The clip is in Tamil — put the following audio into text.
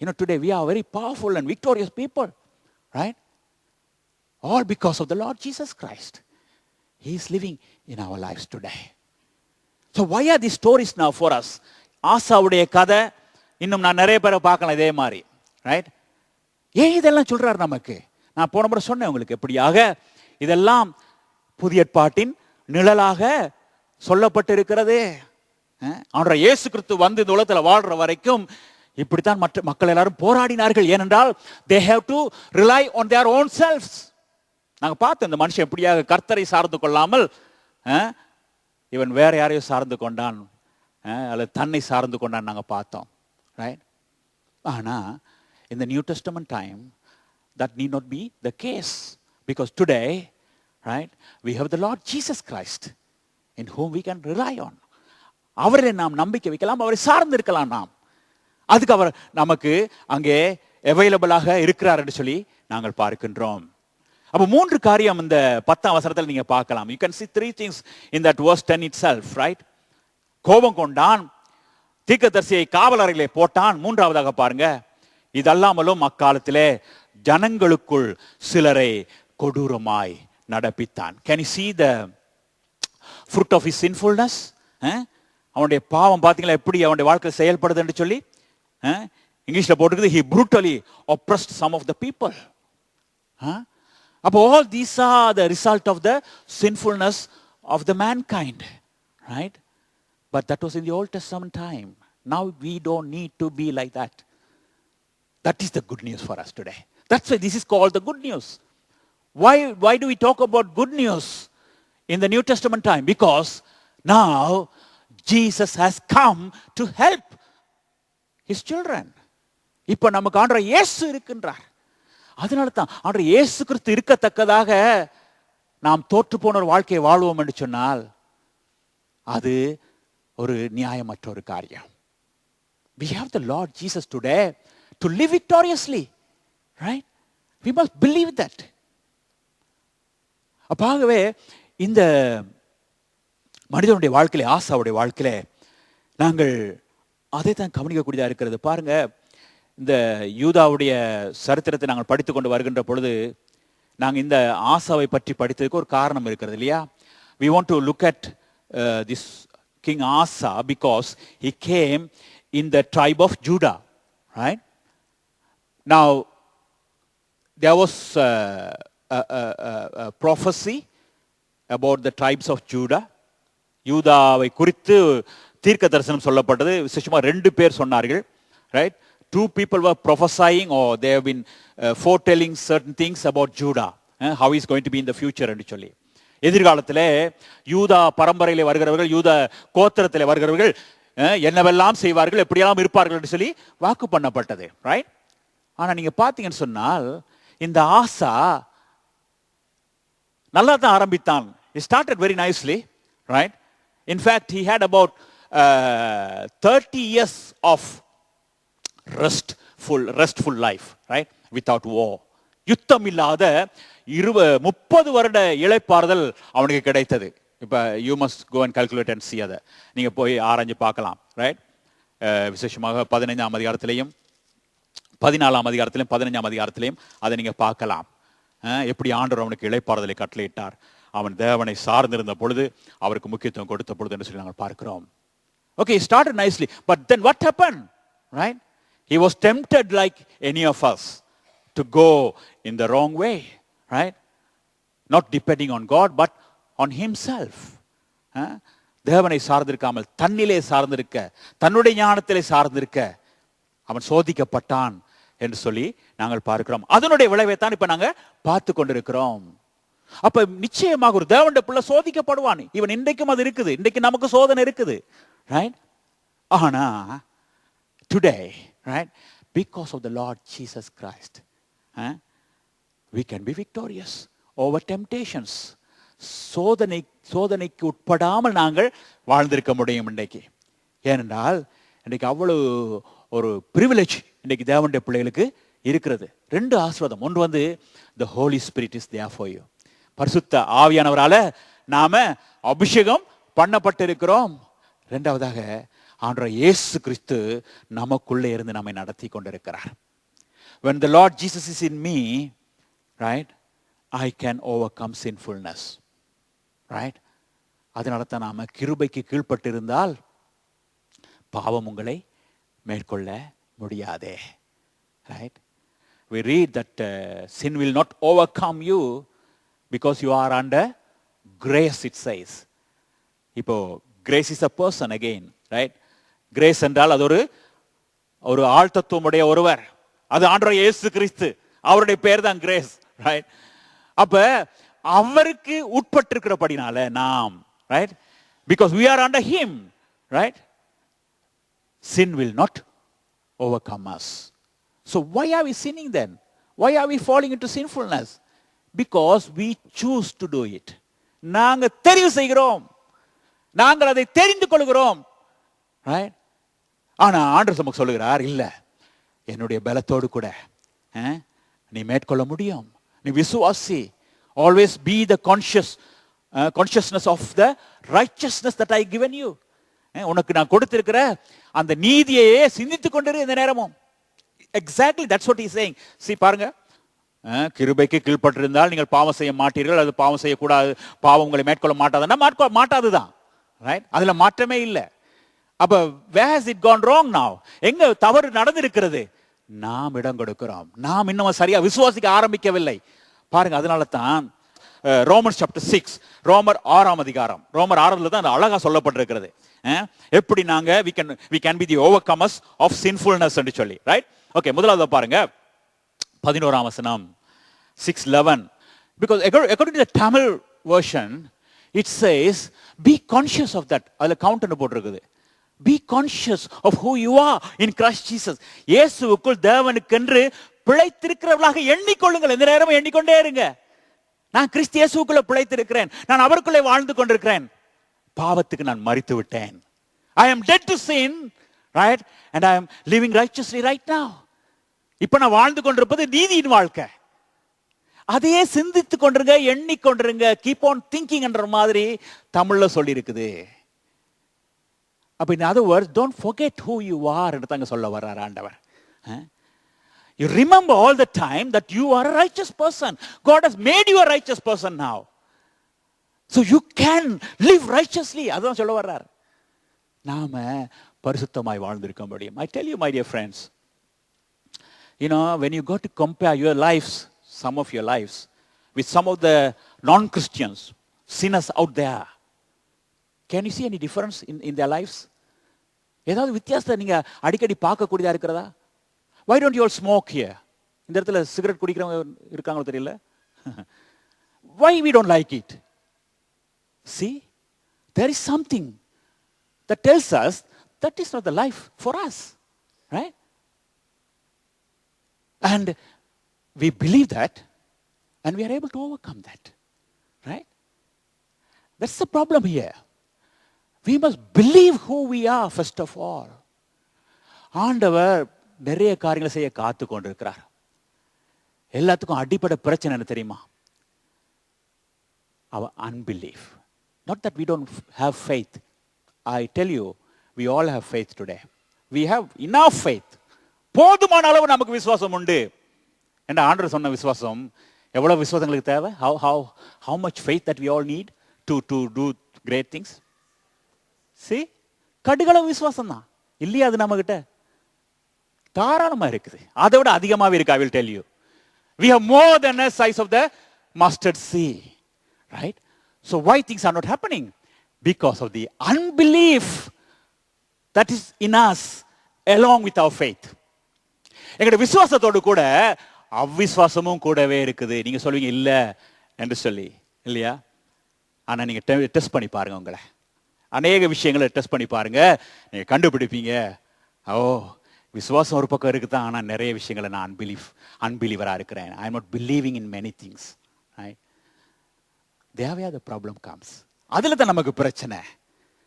You know, today we are very powerful and victorious people, right? All because of the Lord Jesus Christ. He is living in our lives today. So why are these stories now for us? ஆசாவுடைய கதை இன்னும் நான் நிறைய பேரை பார்க்கலாம் இதே மாதிரி ரைட் ஏன் இதெல்லாம் சொல்றாரு நமக்கு நான் போன முறை சொன்னேன் உங்களுக்கு எப்படியாக இதெல்லாம் புதிய ஏற்பாட்டின் நிழலாக சொல்லப்பட்டிருக்கிறது அவனுடைய இயேசு கிறிஸ்து வந்து இந்த உலகத்தில் வாழ்ற வரைக்கும் இப்படித்தான் மற்ற மக்கள் எல்லாரும் போராடினார்கள். ஏனென்றால் they have to rely on their own selfs நாங்கள் பார்த்தோம் இந்த மனுஷன் எப்படியாக கர்த்தரை சார்ந்து கொள்ளாமல் இவன் வேற யாரையும் சார்ந்து கொண்டான் அல்லது தன்னை சார்ந்து கொண்டான் நாங்கள் பார்த்தோம். ரைட் ஆனால் இந்த new testament time that need not be the case because today right we have the Lord Jesus Christ in home we can rely on அவரை நாம் நம்பிக்கை வைக்கலாம் அவரை சார்ந்து இருக்கலாம் நாம். அதுக்கு அவர் நமக்கு அங்கே அவைலபிளாக இருக்கிறார் என்று சொல்லி நாங்கள் பார்க்கின்றோம். அப்போ மூன்று காரியம் இந்த பத்தாம் அவசரத்தில் நீங்கள் பார்க்கலாம். You can see three things in that was ten itself right கோபம் கொண்டான் தீக்கதரிசியை காவலறையிலே போட்டான். மூன்றாவதாக பாருங்க இதல்லாமலும் அக்காலத்திலே ஜனங்களுக்குள் சிலரை கொடூரமாய் நடப்பித்தான். Can you see the fruit of his sinfulness அவனுடைய பாவம் பார்த்தீங்களா? எப்படி அவனுடைய வாழ்க்கையில் செயல்படுது என்று சொல்லி? இங்கிலீஷ்ல போட்டுருக்குது he brutally oppressed some of the people Huh? அப்போ all these are the result of the sinfulness of the mankind, right? But that was in the Old Testament time. Now we don't need to be like that. That is the good news for us today. That's why this is called the good news. Why, why do we talk about good news in the New Testament time? Because now Jesus has come to help his children இப்போ நமக்கு ஆண்டவர் இயேசு இருக்கின்றார். அதனால தான் ஆண்டவர் இயேசு கிறிஸ்து இருக்கத்தக்கதாக நாம் தோற்று போன ஒரு வாழ்க்கையை வாழ்வோம் என்று சொன்னால் அது ஒரு நியாயமற்ற ஒரு காரியம். We have the Lord Jesus today to live victoriously right we must believe that அப்பாகவே இந்த மனிதனுடைய வாழ்க்கையிலே ஆசாவுடைய வாழ்க்கையிலே நாங்கள் அதை தான் கவனிக்கக்கூடியதாக இருக்கிறது. பாருங்க இந்த யூதாவுடைய சரித்திரத்தை நாங்கள் படித்து கொண்டு வருகின்ற பொழுது நாங்கள் இந்த ஆசாவை பற்றி படித்ததுக்கு ஒரு காரணம் இருக்கிறது இல்லையா? We want to look at this king Asa because he came in the tribe of Judah right now there was uh, a, a, a, a prophecy about the tribes of Judah. யூதாவை குறித்து தீர்க்க தரிசனம் சொல்லப்பட்டது. விசேஷமாக ரெண்டு பேர் சொன்னார்கள். Right two people were prophesying oh they've been foretelling certain things about Judah how is going to be in the future என்று சொல்லி. எதிர்காலத்தில் யூதா பரம்பரையில் வருகிறவர்கள் யூத கோத்திரத்தில் வருகிறவர்கள் eh, என்னவெல்லாம் செய்வார்கள் எப்படியெல்லாம் இருப்பார்கள் என்று சொல்லி வாக்கு பண்ணப்பட்டது. ரைட் ஆனால் நீங்கள் பார்த்தீங்கன்னு சொன்னால் இந்த ஆசா நல்லா தான் ஆரம்பித்தான் he started very nicely right in fact he had about Uh, 30 years of full restful life right without oh யுத்தம் இல்லாத இருவ முப்பது வருட இழைப்பாறுதல் அவனுக்கு கிடைத்தது. இப்போ you must go and calculate and see அதை. நீங்கள் போய் ஆராய்ஞ்சு பார்க்கலாம் ரைட் uh, விசேஷமாக பதினைஞ்சாம் அதிகாரத்திலையும் பதினாலாம் அதிகாரத்திலையும் பதினஞ்சாம் அதிகாரத்திலையும் அதை நீங்கள் பார்க்கலாம். எப்படி ஆண்டவர் அவனுக்கு இளைப்பாறுதலை கட்டளையிட்டார். அவன் தேவனை சார்ந்திருந்த பொழுது அவருக்கு முக்கியத்துவம் கொடுத்த பொழுது என்று சொல்லி நாங்கள் பார்க்கிறோம். Okay started nicely. But then what happened? Right? He was tempted like any of us to go in the wrong way right? Not depending on god but on himself. தேவனை சார்ந்திருக்காமல் தன்னிலே சார்ந்திருக்க தன்னுடைய ஞானத்திலே சார்ந்திருக்க அவன் சோதிக்கப்பட்டான் என்று சொல்லி நாங்கள் பார்க்கிறோம். அதனுடைய விளைவை தான் இப்ப நாங்க பார்த்து கொண்டிருக்கிறோம். அப்ப நிச்சயமாக ஒரு தேவனுடைய பிள்ளை சோதிக்கப்படுவான். இவன் இன்றைக்கும் அது இருக்குது. இன்றைக்கு நமக்கு சோதனை இருக்குது. Right today, today right because of the Lord Christ, Christ we can be victorious over temptations. சோதனை சோதனைக்கு உட்படாமல் நாங்கள் வாழ்ந்திருக்க முடியும் இன்றைக்கு. ஏனென்றால் இன்றைக்கு அவ்வளவு ஒரு ப்ரிவிலேஜ் இன்றைக்கு தேவனுடைய பிள்ளைகளுக்கு இருக்கிறது. ரெண்டு ஆசிர்வாதம். ஒன்று வந்து the Holy Spirit is there for you பரிசுத்த ஆவியானவரால் நாம் அபிஷேகம் பண்ணப்பட்டிருக்கிறோம். ரெண்டாவதாக ஆண்டவர் இயேசு கிறிஸ்து நமக்குள்ளே இருந்து நம்மை நடத்தி கொண்டிருக்கிறார் when the lord jesus is in me right i can overcome sinfulness right அதனால தான் நாம் கிருபைக்கு கீழ்ப்பட்டிருந்தால் பாவம் உங்களை மேற்கொள்ள முடியாதே right we read that sin will not overcome you because you are under grace it says இப்போது grace is a person again right grace என்றால் அது ஒரு ஒரு ஆழ்த்தத்துவமுடைய ஒருவர். அது ஆண்டவர் இயேசு கிறிஸ்து. அவருடைய பேர் தான் கிரேஸ் ரைட் அப்ப அவருக்கு உட்பட்டிருக்கிறபடினால நாம் right because we are under him right sin will not overcome us. So why are we sinning then? Why are we falling into sinfulness? Because we choose to do it. நாங்க தெரிவு செய்கிறோம். நாங்கள் அதை தெரிந்து கொள்கிறோம். ரைட் ஆனா ஆண்டவர் நமக்கு சொல்லுகிறார் இல்ல என்னுடைய பலத்தோடு கூட நீ மேற்கொள்ள முடியும். நீ விசுவாசி. Always be the conscious consciousness of the righteousness that I given you உனக்கு நான் கொடுத்திருக்கிற அந்த நீதியையே சிந்தித்துக் கொண்டிரு இந்த நேரமும். Exactly that's what is saying see பாருங்க. கிருபைக்கு கீழ்பட்டிருந்தால் நீங்கள் பாவம் செய்ய மாட்டீர்கள் அது பாவம் செய்யக்கூடாது பாவம் உங்களை மேற்கொள்ள மாட்டாதுன்னா மாட்டாது மாட்டாதுதான். ரைட் அதில் மாற்றமே இல்லை. அப்போ was it gone wrong now எங்க தவறு நடந்திருக்கிறது? நாம் இடம் கொடுக்கிறோம். நாம் இன்னும் சரியா விசுவாசிக்க ஆரம்பிக்கவில்லை. பாருங்க அதனால தான் ரோமர் சாப்டர் சிக்ஸ் ரோமர் ஆறாம் அதிகாரம். ரோமர் ஆறுல தான் அது அழகா சொல்லப்பட்டிருக்கிறது. அஹ், எப்படி நாங்க can we can be the over overcomers of sinfulness என்று சொல்லி ரைட் ஓகே முதலாவது பாருங்க. பதினோராம் வசனம் six eleven because according to the Tamil version it says be conscious of that அதில் கவுண்டர் போட்டிருக்குது. Be conscious of who you are in Christ Jesus இயேசுவுக்குள் தேவனுக்கென்று பிழைத்திருக்கிறவர்களாக எண்ணிக்கொள்ளுங்கள். எந்த நேரமும் எண்ணிக்கொண்டே இருங்க. நான் கிறிஸ்து இயேசுக்குள்ள பிழைத்திருக்கிறேன். நான் அவருக்குள்ளே வாழ்ந்து கொண்டிருக்கிறேன். பாவத்துக்கு நான் மறித்து விட்டேன். I am dead to sin right and I am living right right now. இப்போ நான் வாழ்ந்து கொண்டிருப்பது நீதியின் வாழ்க்கை. அதையே சிந்தித்து கொண்டிருங்க எண்ணிக்கொண்டிருங்க கீப் ஆன் திங்கிங்ன்ற மாதிரி தமிழில் சொல்லியிருக்குது அப்படின்னு அது words don't forget who you are என்று தாங்க சொல்ல வர்றார் ஆண்டவர் you remember all the time that you are righteous person God has made you righteous person now so you can live righteously அதுதான் சொல்ல வர்றார் நாம பரிசுத்தமாய் வாழ்ந்திருக்க முடியும் I tell you my dear friends you know when you got to compare your lives some of your lives with some of the non Christians, sinners out there. Can you see any difference in in their lives ஏதாவது வித்தியாசத்தை நீங்கள் அடிக்கடி பார்க்கக்கூடியதாக இருக்கிறதா why don't you all smoke here இந்த இடத்துல சிகரெட் குடிக்கிறவங்க இருக்காங்களோ தெரியல why we don't like it see there is something the tells us that is not the life for us right and we believe that and we are able to overcome that. Right? That's the problem here. We must believe who we are, first of all. ஆண்டவர் நிறைய காரியங்களை செய்ய காத்து கொண்டிருக்கிறார் எல்லாத்துக்கும் அடிப்படை பிரச்சனை என்ன தெரியுமா our unbelief not that we don't have faith I tell you we all have faith today we have in faith போதுமான அளவு நமக்கு விசுவாசம் உண்டு என்ற ஆண்டர் சொன்ன விசுவாசம் எவ்வளோ விசுவாசங்களுக்கு தேவை how how how much faith that we all need to to do great things see கடுகளவு விசுவாசம் தான் இல்லையா அது நம்மகிட்ட தாராளமாக இருக்குது அதை விட அதிகமாகவே இருக்கு I will tell you we have more than a size of the mustard seed right so why things are not happening because of the unbelief that is in us along with our faith எங்களுடைய விசுவாசத்தோடு கூட அவ்விஸ்வாசமும் கூடவே இருக்குது. நீங்க சொல்லுவீங்க இல்ல என்று சொல்லி. இல்லையா? ஆனா நீங்க டெஸ்ட் பண்ணி பாருங்க உங்களை. அநேக விஷயங்களை டெஸ்ட் பண்ணி பாருங்க. நீங்க கண்டுபிடிப்பீங்க. ஓ விசுவாசம் ஒரு பக்கம் இருக்குதான் ஆனால் நிறைய விஷயங்களை நான் அன்பிலீஃப் அன்பிலீவராக இருக்கிறேன். I am not believing in many things தேவையாத problem comes அதில் தான் நமக்கு பிரச்சனை.